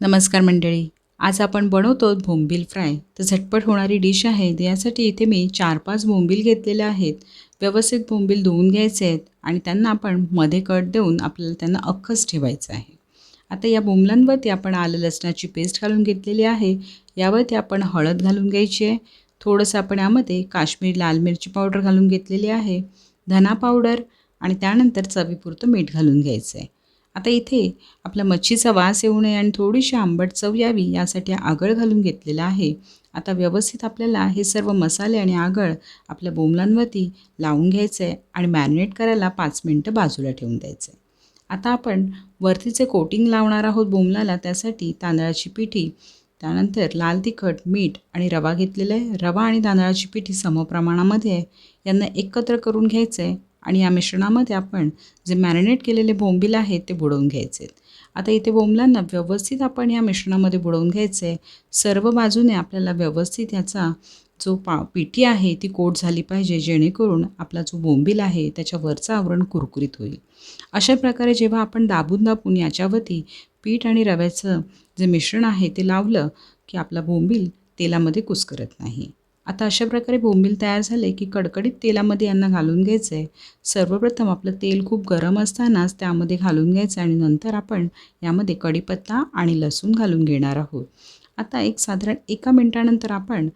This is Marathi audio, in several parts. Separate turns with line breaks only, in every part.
नमस्कार मंडळी आज आपण बनवतो बोंबील फ्राय. तर झटपट होणारी डिश आहे यासाठी इथे मी चार पाच बोंबील घेतलेले आहेत. व्यवस्थित बोंबील धुवून घ्यायचे आहेत आणि त्यांना आपण मध्ये कट देऊन आपल्याला त्यांना अख्खच ठेवायचं आहे. आता या बोंबलांवरती आपण आलं लसणाची पेस्ट घालून घेतलेली आहे. यावरती आपण हळद घालून घ्यायची आहे. थोडंसं आपण यामध्ये काश्मीर लाल मिरची पावडर घालून घेतलेली आहे. धना पावडर आणि त्यानंतर चवीपुरतं मीठ घालून घ्यायचं आहे आता इथे आपल्या मच्छीचा वास येऊ नये आणि थोडीशी आंबट चव यावी यासाठी आगळ घालून घेतलेला आहे. आता व्यवस्थित आपल्याला हे सर्व मसाले आणि आगळ आपल्या बोंबलांवरती लावून घ्यायचं आहे आणि मॅरिनेट करायला पाच मिनटं बाजूला ठेवून द्यायचं आहे. आता आपण वरतीचे कोटिंग लावणार आहोत बोंबलाला त्यासाठी तांदळाची पिठी त्यानंतर लाल तिखट मीठ आणि रवा घेतलेला आहे. रवा आणि तांदळाची पिठी समप्रमाणामध्ये आहे. यांना एकत्र करून घ्यायचं आहे. आणि या मिश्रणामध्ये आपण जे मॅरिनेट केलेले बोंबील आहेत ते बुडवून घ्यायचे. आहेत आता इथे बोंबलांना व्यवस्थित आपण या मिश्रणामध्ये बुडवून घ्यायचं. आहे सर्व बाजूने आपल्याला व्यवस्थित याचा जो पा पिठी आहे ती कोट झाली पाहिजे जेणेकरून आपला जो बोंबील आहे त्याच्यावरचं आवरण कुरकुरीत होईल. अशा प्रकारे जेव्हा आपण दाबून दाबून याच्यावरती पीठ आणि रव्याचं जे मिश्रण आहे ते लावलं की आपला बोंबील तेलामध्ये कुस्करत नाही. आता अशा प्रकारे बोंबील तयार झाले की कडकडीत तेलामध्ये यांना घालून घ्यायचं आहे सर्वप्रथम आपलं तेल खूप गरम असतानाच त्यामध्ये घालून घ्यायचं आणि नंतर आपण यामध्ये कढीपत्ता आणि लसूण घालून घेणार आहोत. आता एक साधारण एका मिनटानंतर आपण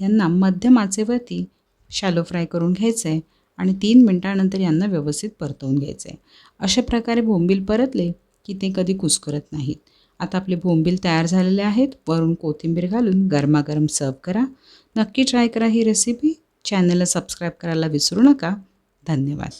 यांना मध्यम आचेवरती शॅलो फ्राय करून घ्यायचं आहे आणि तीन मिनटानंतर यांना व्यवस्थित परतवून घ्यायचं आहे अशा प्रकारे बोंबील परतले की ते कधी कुस्करत नाहीत. आता आपले बोंबील तयार झालेले आहेत. वरून कोथिंबीर घालून गरमागरम सर्व करा. नक्की ट्राय करा ही रेसिपी चॅनलला सबस्क्राईब करायला विसरू नका. धन्यवाद.